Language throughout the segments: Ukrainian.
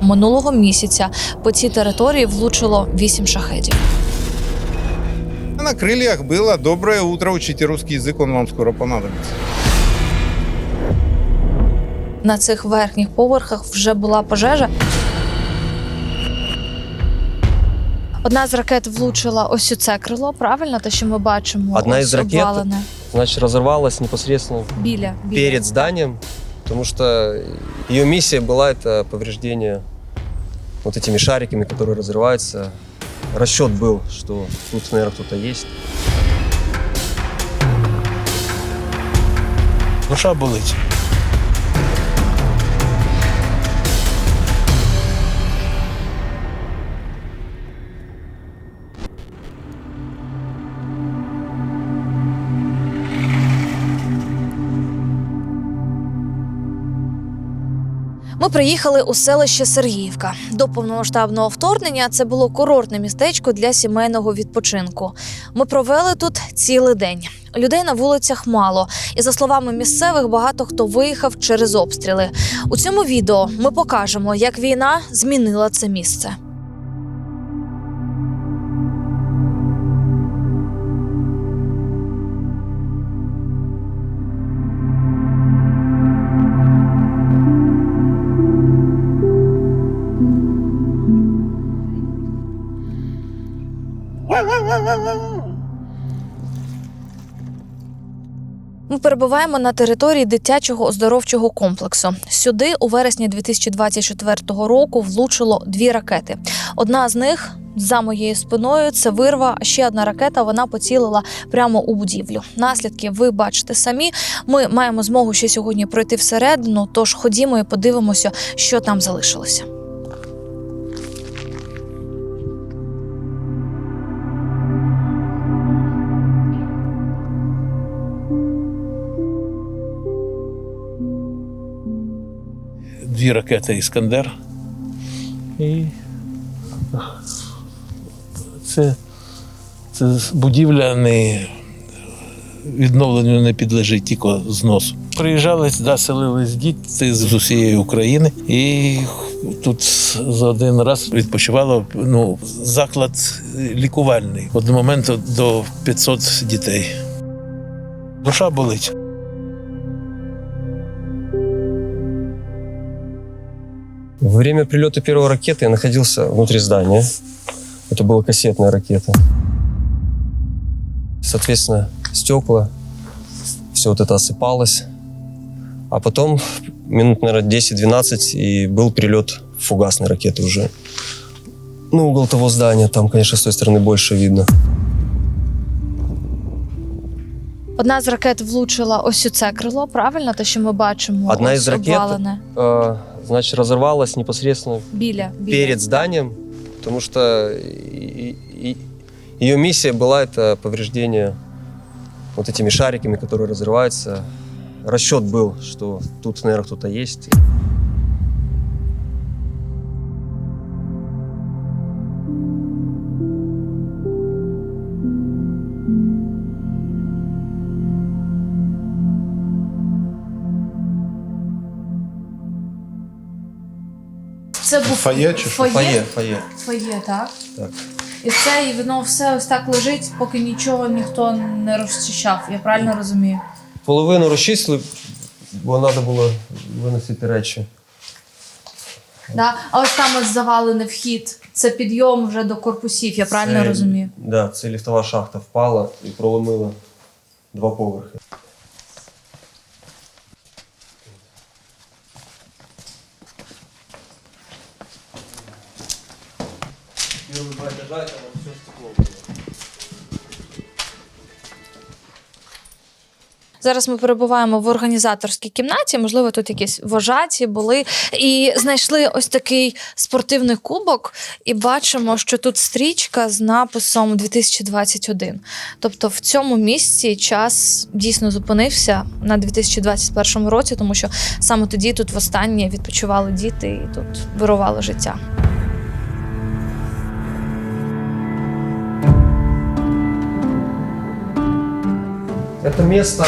Минулого місяця по цій території влучило вісім шахедів. На крыльях было «Доброе утро, учите русский язык, он вам скоро понадобится». На цих верхніх поверхах вже була пожежа. Одна з ракет влучила ось у це крило, правильно, те, що ми бачимо. Одна ось із ракет обвалене. Значит, разорвалась непосредственно біля, біля. перед зданием, потому что ее миссия была это повреждение вот этими шариками, которые разрываются. Расчет был, что тут, наверное, кто-то есть. Душа болить. Ми приїхали у селище Сергіївка. До повномасштабного вторгнення це було курортне містечко для сімейного відпочинку. Ми провели тут цілий день. Людей на вулицях мало, і за словами місцевих, багато хто виїхав через обстріли. У цьому відео ми покажемо, як війна змінила це місце. Ми перебуваємо на території дитячого оздоровчого комплексу. Сюди у вересні 2024 року влучило дві ракети. Одна з них за моєю спиною це вирва. Ще одна ракета. Вона поцілила прямо у будівлю. Наслідки ви бачите самі. Ми маємо змогу ще сьогодні пройти всередину. Тож ходімо і подивимося, що там залишилося. Дві ракети Іскандер. І це, це будівля не відновленню не підлежить тільки зносу. Приїжджали, да, селились діти з усієї України, і тут за один раз відпочивало ну, заклад лікувальний. Од моменту до 500 дітей. Душа болить. Во время прилета первой ракеты я находился внутри здания. Это была кассетная ракета. Соответственно, стекла, все вот это осыпалось. А потом, минут, наверное, 10-12, и был прилет фугасной ракеты уже. Ну, угол того здания, там, конечно, с той стороны больше видно. Одна з ракет влучила ось у це крило, правильно, те, що ми бачимо. Одна ось із ракет? обвалене. А, значит, разорвалась непосредственно біля, біля. перед зданием, потому что и- и- ее миссия была это повреждение вот этими шариками, которые разрываются. Расчет был, что тут, наверное, кто-то есть. Це був Фоє чи що? фоє? Фойе, фойе. Фоє, так. Так. І все, і воно все ось так лежить, поки нічого ніхто не розчищав. Я правильно розумію? Половину розчистили, бо треба було виносити речі. Да? А ось там ось завалений вхід. Це підйом вже до корпусів, я правильно Це- розумію? Да, це ліфтова шахта впала і проломила два поверхи. Первые два этажа это вот все стекло было. Зараз ми перебуваємо в організаторській кімнаті. Можливо, тут якісь вожаті були, і знайшли ось такий спортивний кубок, і бачимо, що тут стрічка з написом 2021. Тобто в цьому місці час дійсно зупинився на 2021 році, тому що саме тоді тут востаннє відпочивали діти і тут вирувало життя. Это место,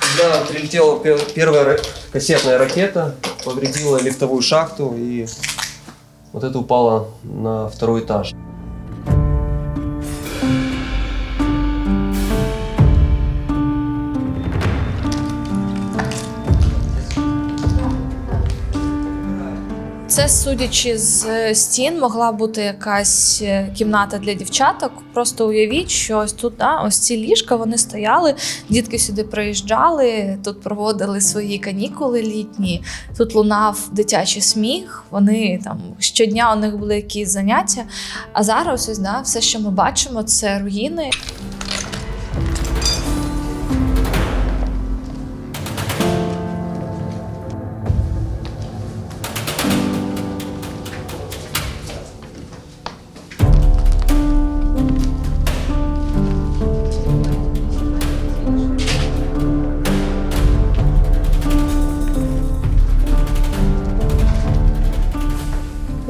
когда прилетела пер- первая кассетная ракета. повредила лифтовую шахту и вот это упало на второй этаж. Це, судячи з е, стін, могла бути якась е, кімната для дівчаток. Просто уявіть, що ось тут да, ось ці ліжка вони стояли, дітки сюди приїжджали, тут проводили свої канікули літні. Тут лунав дитячий сміх. Вони там щодня у них були якісь заняття. А зараз ось да, все, що ми бачимо, це руїни.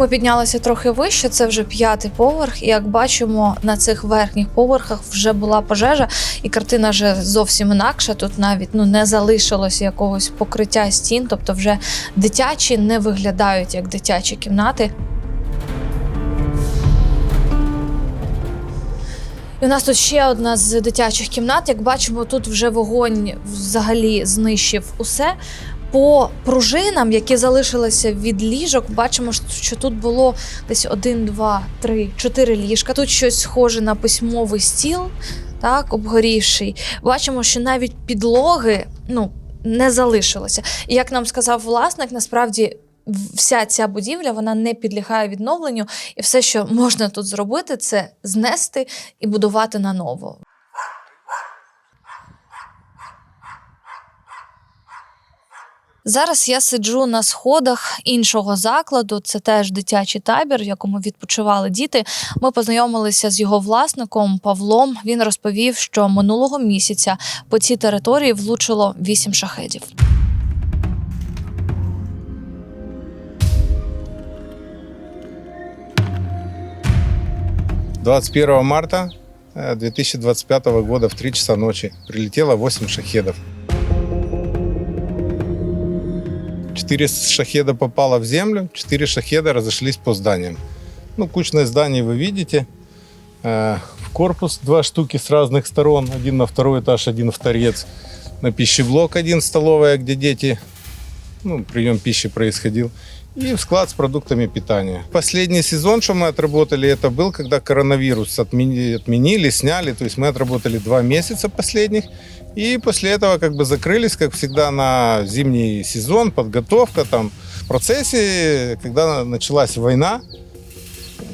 Ми піднялися трохи вище, це вже п'ятий поверх. І як бачимо, на цих верхніх поверхах вже була пожежа, і картина вже зовсім інакша. Тут навіть ну не залишилося якогось покриття стін, тобто вже дитячі не виглядають як дитячі кімнати. І у нас тут ще одна з дитячих кімнат. Як бачимо, тут вже вогонь взагалі знищив усе. По пружинам, які залишилися від ліжок, бачимо, що тут було десь один, два, три, чотири ліжка. Тут щось схоже на письмовий стіл, так, обгорівший. Бачимо, що навіть підлоги ну, не залишилося. І як нам сказав власник, насправді. Вся ця будівля вона не підлягає відновленню, і все, що можна тут зробити, це знести і будувати наново. Зараз я сиджу на сходах іншого закладу. Це теж дитячий табір, в якому відпочивали діти. Ми познайомилися з його власником Павлом. Він розповів, що минулого місяця по цій території влучило вісім шахедів. – 21 марта э, 2025 года в 3 часа ночи прилетело 8 шахедов. Четыре шахеда попало в землю, четыре шахеда разошлись по зданиям. Ну, кучное здание вы видите. Э, В корпус два штуки с разных сторон. Один на второй этаж, один в торец. На пищеблок один столовая, где дети, ну, прием пищи происходил. И в склад с продуктами питания. Последний сезон, что мы отработали, это был, когда коронавирус отмени- отменили, сняли. То есть мы отработали два месяца последних. И после этого как бы закрылись, как всегда, на зимний сезон, подготовка там. В процессе, когда началась война,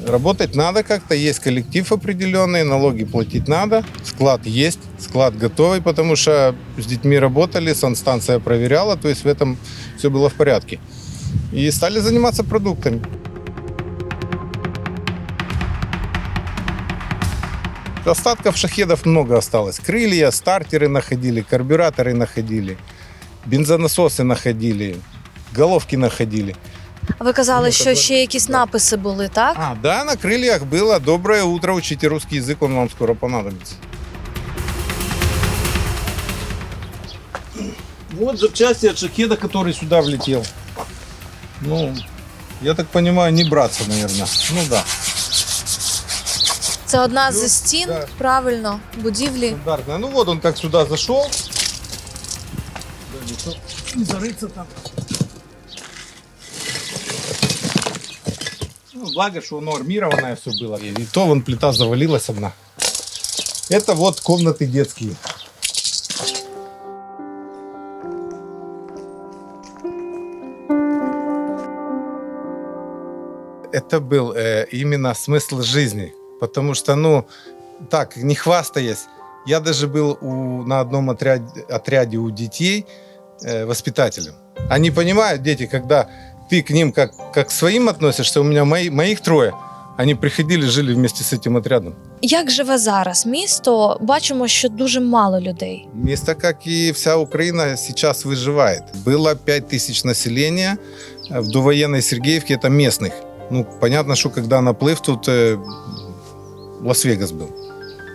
работать надо как-то, есть коллектив определенный, налоги платить надо, склад есть, склад готовый, потому что с детьми работали, санстанция проверяла, то есть в этом все было в порядке. И стали заниматься продуктами. Остатков шахедов много осталось. Крылья, стартеры находили, карбюраторы находили, бензонасосы находили, головки находили. Ви казали, що ще якісь написи були, так? А, да, на крыльях было «Доброе утро, учите русский язык, он вам скоро понадобится». Вот запчасти от шахеда, который сюда влетел. Ну, я так понимаю, не браться, наверное. Ну да, Це одна Ну, зі стін, да. правильно, будівлі. стандартная. Ну вот он как сюда зашел. Да, не то- Не зарыться там. Ну, благо, что оно армированное все было. И то вон плита завалилась одна. Это вот комнаты детские. Это был э, именно смысл жизни. Потому что, ну, так, не хвастаясь, я даже был у, на одном отряде, отряде у детей э, воспитателем. Они понимают, дети, когда ты к ним как, как к своим относишься, у меня мои, моих трое, они приходили, жили вместе с этим отрядом. Як живе зараз місто? Бачимо, що дуже мало людей. Место, как и вся Украина, сейчас выживает. Было 5 тысяч населения. В довоенной Сергеевке это местных. Ну, понятно, что когда наплыв, тут э, Лас-Вегас был.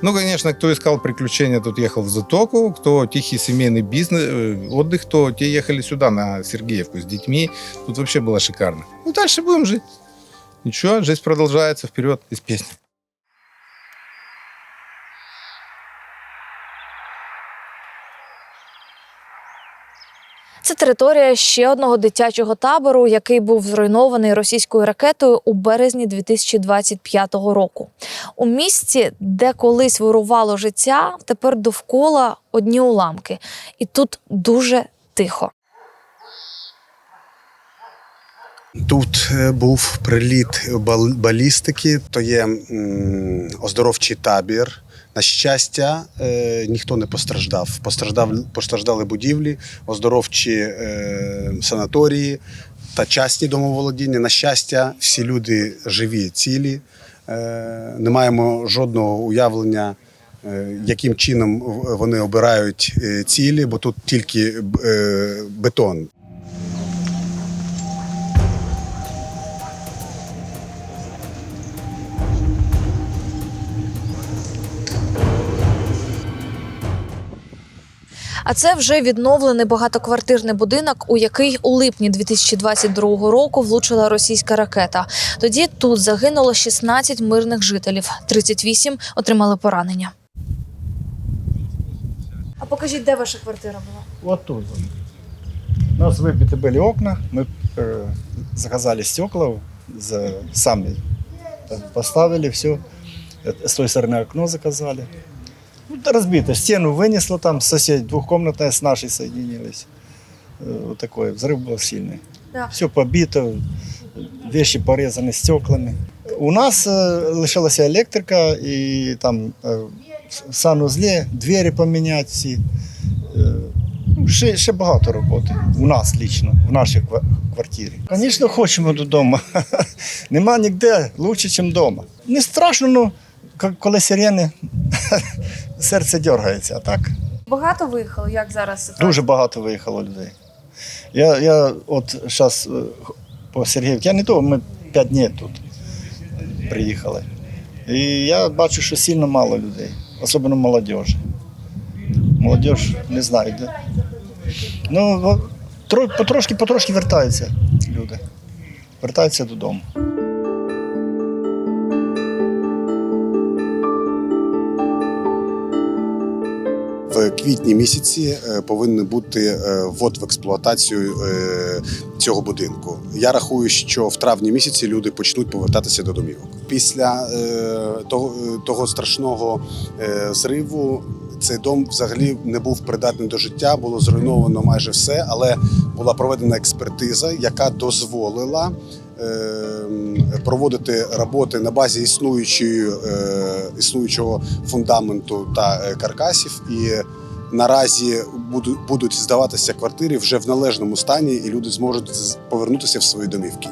Ну, конечно, кто искал приключения, тот ехал в Затоку, кто тихий семейный бизнес, э, отдых, то те ехали сюда, на Сергеевку, с детьми. Тут вообще было шикарно. Ну, дальше будем жить. Ничего, жизнь продолжается, вперед, из песни. Це територія ще одного дитячого табору, який був зруйнований російською ракетою у березні 2025 року. У місці, де колись вирувало життя, тепер довкола одні уламки, і тут дуже тихо. Тут е, був приліт бал- балістики, то є оздоровчий табір. На щастя, е, ніхто не постраждав. Постраждав, постраждали будівлі, оздоровчі е, санаторії та частні домоволодіння. На щастя, всі люди живі, цілі. Е, не маємо жодного уявлення, е, яким чином вони обирають е, цілі, бо тут тільки е, бетон. А це вже відновлений багатоквартирний будинок, у який у липні 2022 року влучила російська ракета. Тоді тут загинуло 16 мирних жителів, 38 отримали поранення. А покажіть, де ваша квартира була? Вот тут. вот. У нас выбиты были окна, мы э, заказали стекла, за, сами там поставили все. С той стороны окно заказали. Ну, да разбито, стену вынесло там, сосед двухкомнатная с нашей соединились. Э, вот такой взрыв был сильный. Да. Все побито, вещи порезаны стеклами. У нас э, лишилася електрика і там э, в санузлі двері поміняти всі. Е, ну, Ще, ще багато роботи. У нас лічно, в нашій ква- квартирі. Звісно, хочемо додому. Нема ніде краще, ніж вдома. Не страшно, ну, к- коли сирени, серце дергається, а так. Багато виїхало, як зараз Дуже багато виїхало людей. Я, я от зараз по Сергіївці, я не то, ми п'ять днів тут приїхали. І я бачу, що сильно мало людей, особливо молодіжі. Молодіж не знаю де. Ну, потрошки, потрошки вертаються люди. Вертаються додому. Квітні місяці е, повинен бути е, ввод в експлуатацію е, цього будинку. Я рахую, що в травні місяці люди почнуть повертатися до домівок. Після того, того страшного зриву цей дом взагалі не був придатний до життя, було зруйновано майже все, але була проведена експертиза, яка дозволила. Е, Проводити роботи на базі існуючої, е, існуючого фундаменту та е, каркасів, і наразі будуть, здаватися квартири вже в належному стані, і люди зможуть повернутися в свої домівки.